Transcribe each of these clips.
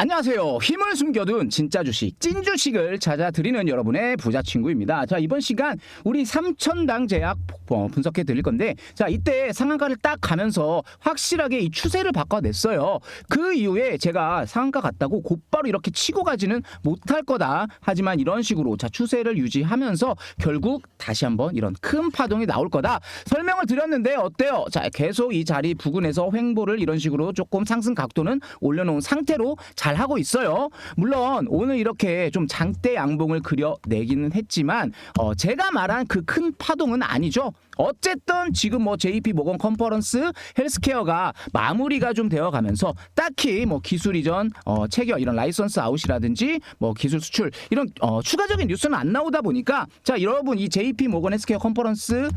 안녕하세요. 힘을 숨겨둔 진짜 주식, 찐 주식을 찾아드리는 여러분의 부자 친구입니다. 자, 이번 시간 우리 삼천당 제약 어, 분석해 드릴 건데, 자, 이때 상한가를 딱 가면서 확실하게 이 추세를 바꿔냈어요. 그 이후에 제가 상한가 갔다고 곧바로 이렇게 치고 가지는 못할 거다. 하지만 이런 식으로 자, 추세를 유지하면서 결국 다시 한번 이런 큰 파동이 나올 거다. 설명을 드렸는데 어때요? 자, 계속 이 자리 부근에서 횡보를 이런 식으로 조금 상승 각도는 올려놓은 상태로 잘 하고 있어요. 물론 오늘 이렇게 좀 장대 양봉을 그려내기는 했지만 어, 제가 말한 그 큰 파동은 아니죠. 어쨌든 지금 뭐 JP 모건 컨퍼런스 헬스케어가 마무리가 좀 되어 가면서 딱히 뭐 기술 이전 어, 체결 이런 라이선스 아웃이라든지 뭐 기술 수출 이런 어, 추가적인 뉴스는 안 나오다 보니까 자 여러분 이 JP 모건 헬스케어 컨퍼런스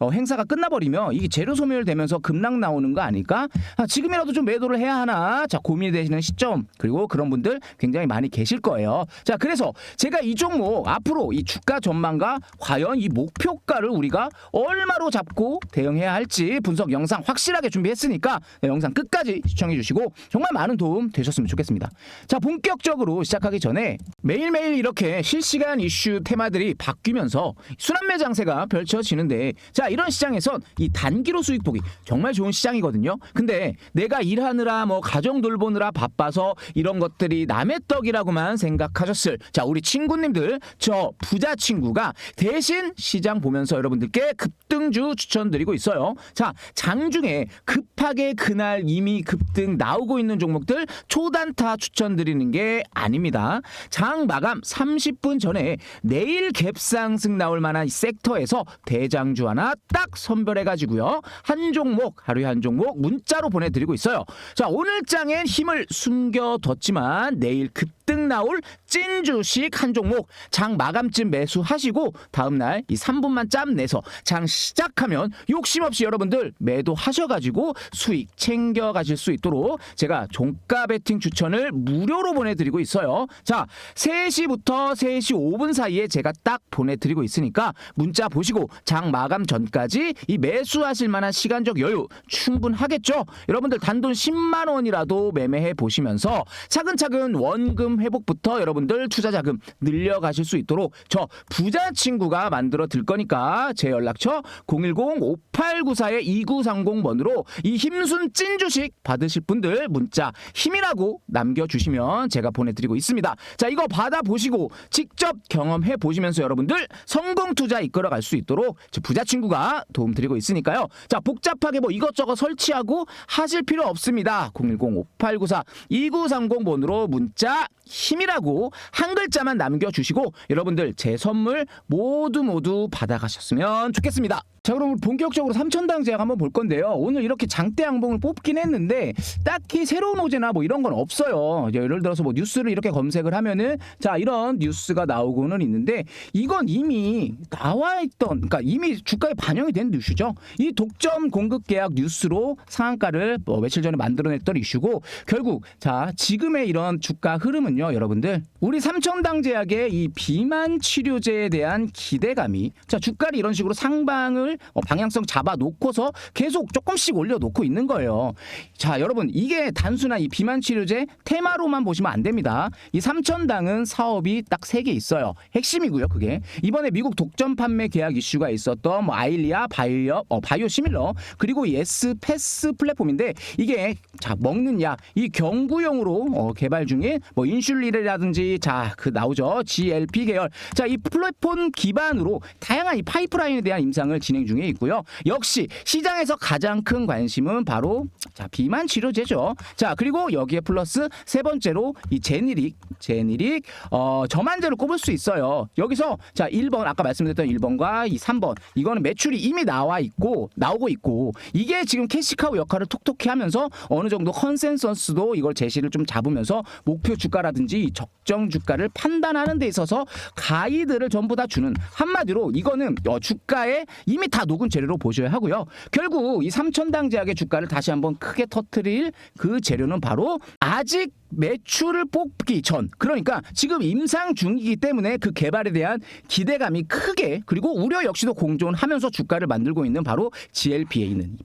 어, 행사가 끝나버리면 이게 재료 소멸되면서 급락 나오는 거 아닐까? 아, 지금이라도 좀 매도를 해야 하나? 자 고민이 되시는 시점 그리고 그런 분들 굉장히 많이 계실 거예요. 자 그래서 제가 이 종목 앞으로 이 주가 전망과 과연 이 목표가를 우리가 얼마로 잡고 대응해야 할지 분석 영상 확실하게 준비했으니까 네, 영상 끝까지 시청해 주시고 정말 많은 도움 되셨으면 좋겠습니다. 자 본격적으로 시작하기 전에 매일매일 이렇게 실시간 이슈 테마들이 바뀌면서 순환매 장세가 펼쳐지는데 자 이런 시장에선 이 단기로 수익 보기 정말 좋은 시장이거든요. 근데 내가 일하느라 뭐 가정 돌보느라 바빠서 이런 것들이 남의 떡이라고만 생각하셨을 자 우리 친구님들 저 부자 친구가 대신 시장 보면서 여러분들께 급등주 추천드리고 있어요. 자 장중에 급하게 그날 이미 급등 나오고 있는 종목들 초단타 추천드리는 게 아닙니다. 장 마감 30분 전에 내일 갭상승 나올 만한 이 섹터에서 대장주 하나 딱 선별해 가지고요. 한 종목 하루에 한 종목 문자로 보내드리고 있어요. 자 오늘 장엔 힘을 숨겨뒀지만 내일 급등 나올 찐 주식 한 종목 장 마감쯤 매수하시고 다음날 이 3분만 짬 내서 장 시작하면 욕심 없이 여러분들 매도하셔가지고 수익 챙겨 가실 수 있도록 제가 종가 베팅 추천을 무료로 보내드리고 있어요. 자 3시부터 3시 5분 사이에 제가 딱 보내드리고 있으니까 문자 보시고 장 마감 전 까지 이 매수하실 만한 시간적 여유 충분하겠죠? 여러분들 단돈 10만 원이라도 매매해 보시면서 차근차근 원금 회복부터 여러분들 투자 자금 늘려가실 수 있도록 저 부자 친구가 만들어 드릴 거니까 제 연락처 010-5894-2930번으로 이 힘순 찐 주식 받으실 분들 문자 힘이라고 남겨주시면 제가 보내드리고 있습니다. 자 이거 받아보시고 직접 경험해 보시면서 여러분들 성공 투자 이끌어 갈 수 있도록 제 부자 친구가 도움 드리고 있으니까요. 자 복잡하게 뭐 이것저것 설치하고 하실 필요 없습니다. 010-5894-2930 번으로 문자 힘이라고 한 글자만 남겨주시고 여러분들 제 선물 모두 모두 받아가셨으면 좋겠습니다. 자 그럼 본격적으로 삼천당 제약 한번 볼 건데요. 오늘 이렇게 장대 양봉을 뽑긴 했는데 딱히 새로운 호재나 뭐 이런 건 없어요. 예를 들어서 뭐 뉴스를 이렇게 검색을 하면은 자 이런 뉴스가 나오고는 있는데 이건 이미 나와 있던 그러니까 이미 주가에 반영이 된 뉴스죠. 이 독점 공급 계약 뉴스로 상한가를 뭐 며칠 전에 만들어냈던 이슈고 결국 자 지금의 이런 주가 흐름은요 여러분들 우리 삼천당 제약의 이 비만 치료제에 대한 기대감이 자 주가를 이런 식으로 상방을 어, 방향성 잡아 놓고서 계속 조금씩 올려놓고 있는 거예요. 자 여러분 이게 단순한 이 비만 치료제 테마로만 보시면 안 됩니다. 이 삼천당은 사업이 딱 세 개 있어요. 핵심이고요 그게 이번에 미국 독점 판매 계약 이슈가 있었던 뭐 아일리아 바이오 어, 바이오 시밀러 그리고 이 S 패스 플랫폼인데 이게 자 먹는 약 이 경구용으로 어, 개발 중인 뭐 인슐린이라든지 자 그 나오죠 GLP 계열 자 이 플랫폼 기반으로 다양한 이 파이프라인에 대한 임상을 진행 중에 있고요. 역시 시장에서 가장 큰 관심은 바로 자 비만 치료제죠. 자 그리고 여기에 플러스 세 번째로 이 제니릭 제니릭 어 저만제를 꼽을 수 있어요. 여기서 자 1번 아까 말씀드렸던 1번과 이 3번 이거는 매출이 이미 나와 있고 나오고 있고 이게 지금 캐시카우 역할을 톡톡히 하면서 어느 정도 컨센서스도 이걸 제시를 좀 잡으면서 목표 주가라든지 이 적정 주가를 판단하는 데 있어서 가이드를 전부 다 주는 한마디로 이거는 어, 주가에 이미 다 녹은 재료로 보셔야 하고요. 결국 이 삼천당 제약의 주가를 다시 한번 크게 터트릴 그 재료는 바로 아직 매출을 뽑기 전. 그러니까 지금 임상 중이기 때문에 그 개발에 대한 기대감이 크게 그리고 우려 역시도 공존하면서 주가를 만들고 있는 바로 GLP에 있는 이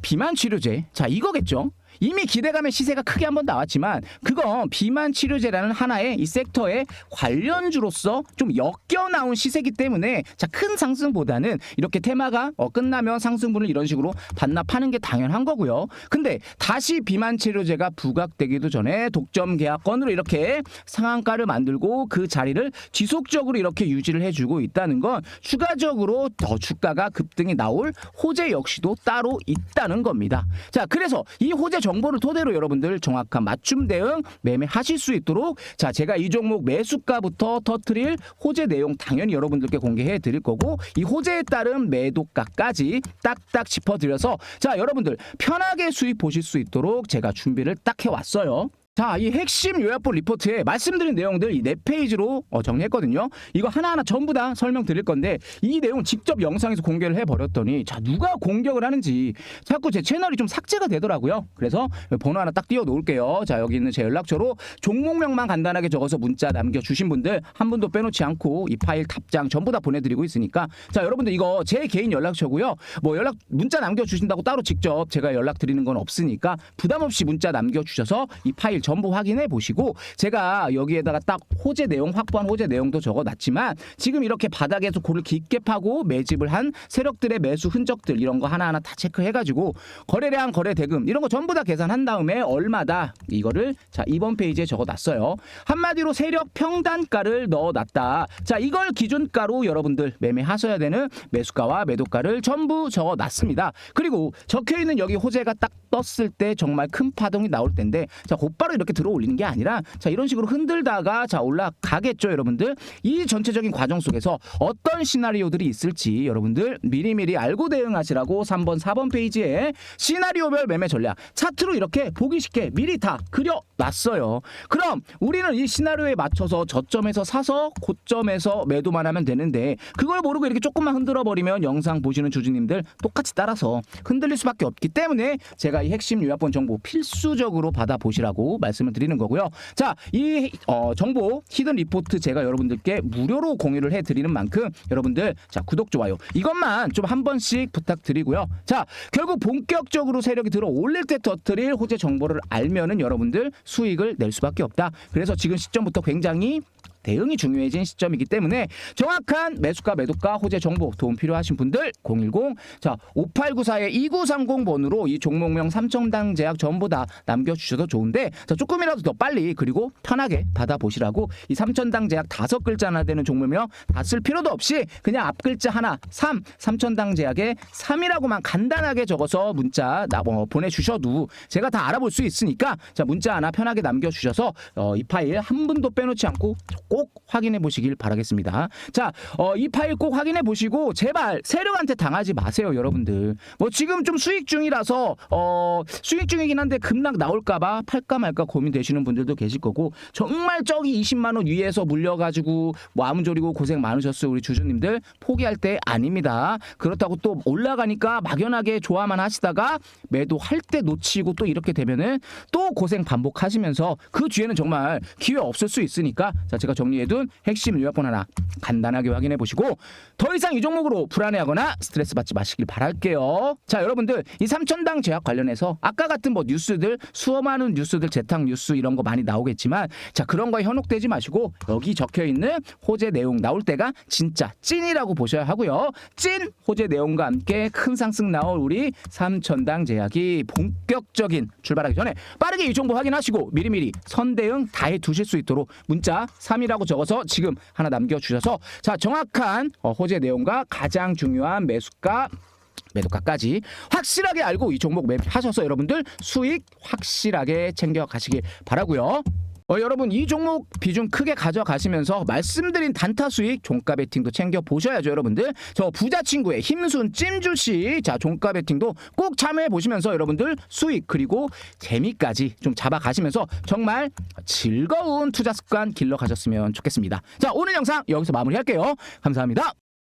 비만 치료제. 자 이거겠죠 이미 기대감의 시세가 크게 한번 나왔지만 그건 비만 치료제라는 하나의 이 섹터의 관련주로서 좀 엮여 나온 시세기 때문에 자 큰 상승보다는 이렇게 테마가 어, 끝나면 상승분을 이런 식으로 반납하는 게 당연한 거고요. 근데 다시 비만 치료제가 부각되기도 전에 독점 계약건으로 이렇게 상한가를 만들고 그 자리를 지속적으로 이렇게 유지를 해주고 있다는 건 추가적으로 더 주가가 급등이 나올 호재 역시도 따로 있다는 겁니다. 자, 그래서 이 호재 정보를 토대로 여러분들 정확한 맞춤 대응 매매하실 수 있도록 자, 제가 이 종목 매수가부터 터트릴 호재 내용 당연히 여러분들께 공개해 드릴 거고 이 호재에 따른 매도가까지 딱딱 짚어드려서 자, 여러분들 편하게 수익 보실 수 있도록 제가 준비를 딱 해왔어요. 자, 이 핵심 요약본 리포트에 말씀드린 내용들 이 네 페이지로 어, 정리했거든요. 이거 하나하나 전부 다 설명드릴 건데 이 내용 직접 영상에서 공개를 해버렸더니 자 누가 공격을 하는지 자꾸 제 채널이 좀 삭제가 되더라고요. 그래서 번호 하나 딱 띄워 놓을게요. 자 여기 있는 제 연락처로 종목명만 간단하게 적어서 문자 남겨주신 분들 한 분도 빼놓지 않고 이 파일 답장 전부 다 보내드리고 있으니까 자 여러분들 이거 제 개인 연락처고요. 뭐 연락 문자 남겨주신다고 따로 직접 제가 연락드리는 건 없으니까 부담 없이 문자 남겨주셔서 이 파일 전부 확인해 보시고 제가 여기에다가 딱 호재 내용 확보한 호재 내용도 적어놨지만 지금 이렇게 바닥에서 골을 깊게 파고 매집을 한 세력들의 매수 흔적들 이런 거 하나하나 다 체크해가지고 거래량 거래 대금 이런 거 전부 다 계산한 다음에 얼마다 이거를 자 이번 페이지에 적어놨어요. 한마디로 세력 평단가를 넣어놨다. 자 이걸 기준가로 여러분들 매매하셔야 되는 매수가와 매도가를 전부 적어놨습니다. 그리고 적혀있는 여기 호재가 딱 떴을 때 정말 큰 파동이 나올 텐데 자 곧바로 이렇게 들어 올리는 게 아니라 자 이런 식으로 흔들다가 자 올라가겠죠 여러분들? 이 전체적인 과정 속에서 어떤 시나리오들이 있을지 여러분들 미리미리 알고 대응하시라고 3번 4번 페이지에 시나리오별 매매 전략 차트로 이렇게 보기 쉽게 미리 다 그려놨어요. 그럼 우리는 이 시나리오에 맞춰서 저점에서 사서 고점에서 매도만 하면 되는데 그걸 모르고 이렇게 조금만 흔들어 버리면 영상 보시는 주주님들 똑같이 따라서 흔들릴 수밖에 없기 때문에 제가 이 핵심 요약본 정보 필수적으로 받아 보시라고 말씀을 드리는 거고요. 자, 이 어, 정보 히든 리포트 제가 여러분들께 무료로 공유를 해 드리는 만큼 여러분들 자 구독 좋아요 이것만 좀 한 번씩 부탁드리고요. 자, 결국 본격적으로 세력이 들어 올릴 때 터트릴 호재 정보를 알면은 여러분들 수익을 낼 수밖에 없다. 그래서 지금 시점부터 굉장히 대응이 중요해진 시점이기 때문에 정확한 매수가 매도가 호재 정보 도움 필요하신 분들 010 자 5894의 2930 번으로 이 종목명 삼청당 제약 전부 다 남겨주셔도 좋은데 자 조금이라도 더 빨리 그리고 편하게 받아보시라고 이 삼천당 제약 다섯 글자나 되는 종목명 다 쓸 필요도 없이 그냥 앞 글자 하나 3 삼천당 제약에 3이라고만 간단하게 적어서 문자 나, 어, 보내주셔도 제가 다 알아볼 수 있으니까 자 문자 하나 편하게 남겨주셔서 어, 이 파일 한 분도 빼놓지 않고 꼭 확인해 보시길 바라겠습니다. 자, 어, 이 파일 꼭 확인해 보시고 제발 세력한테 당하지 마세요, 여러분들. 뭐 지금 좀 수익 중이라서 어, 수익 중이긴 한데 급락 나올까 봐 팔까 말까 고민되시는 분들도 계실 거고 정말 저기 20만 원 위에서 물려 가지고 뭐 아무조리고 고생 많으셨어요, 우리 주주님들 포기할 때 아닙니다. 그렇다고 또 올라가니까 막연하게 좋아만 하시다가 매도할 때 놓치고 또 이렇게 되면은 또 고생 반복하시면서 그 뒤에는 정말 기회 없을 수 있으니까 자 제가 정리해둔 핵심 요약본 하나 간단하게 확인해 보시고 더 이상 이 종목으로 불안해하거나 스트레스 받지 마시길 바랄게요. 자 여러분들 이 삼천당 제약 관련해서 아까 같은 뭐 뉴스들 수많은 뉴스들 재탕 뉴스 이런 거 많이 나오겠지만 자 그런 거에 현혹되지 마시고 여기 적혀 있는 호재 내용 나올 때가 진짜 찐이라고 보셔야 하고요. 찐 호재 내용과 함께 큰 상승 나올 우리 삼천당 제약이 본격적인 출발하기 전에 빠르게 이 정보 확인하시고 미리미리 선대응 다해 두실 수 있도록 문자 3 이라고 적어서 지금 하나 남겨주셔서 자 정확한 어, 호재 내용과 가장 중요한 매수가 매도가까지 확실하게 알고 이 종목 매매하셔서 여러분들 수익 확실하게 챙겨 가시길 바라고요. 어, 여러분 이 종목 비중 크게 가져가시면서 말씀드린 단타 수익 종가 베팅도 챙겨 보셔야죠 여러분들. 저 부자 친구의 힘순 찜주씨. 자 종가 베팅도 꼭 참여해 보시면서 여러분들 수익 그리고 재미까지 좀 잡아가시면서 정말 즐거운 투자 습관 길러 가셨으면 좋겠습니다. 자 오늘 영상 여기서 마무리할게요. 감사합니다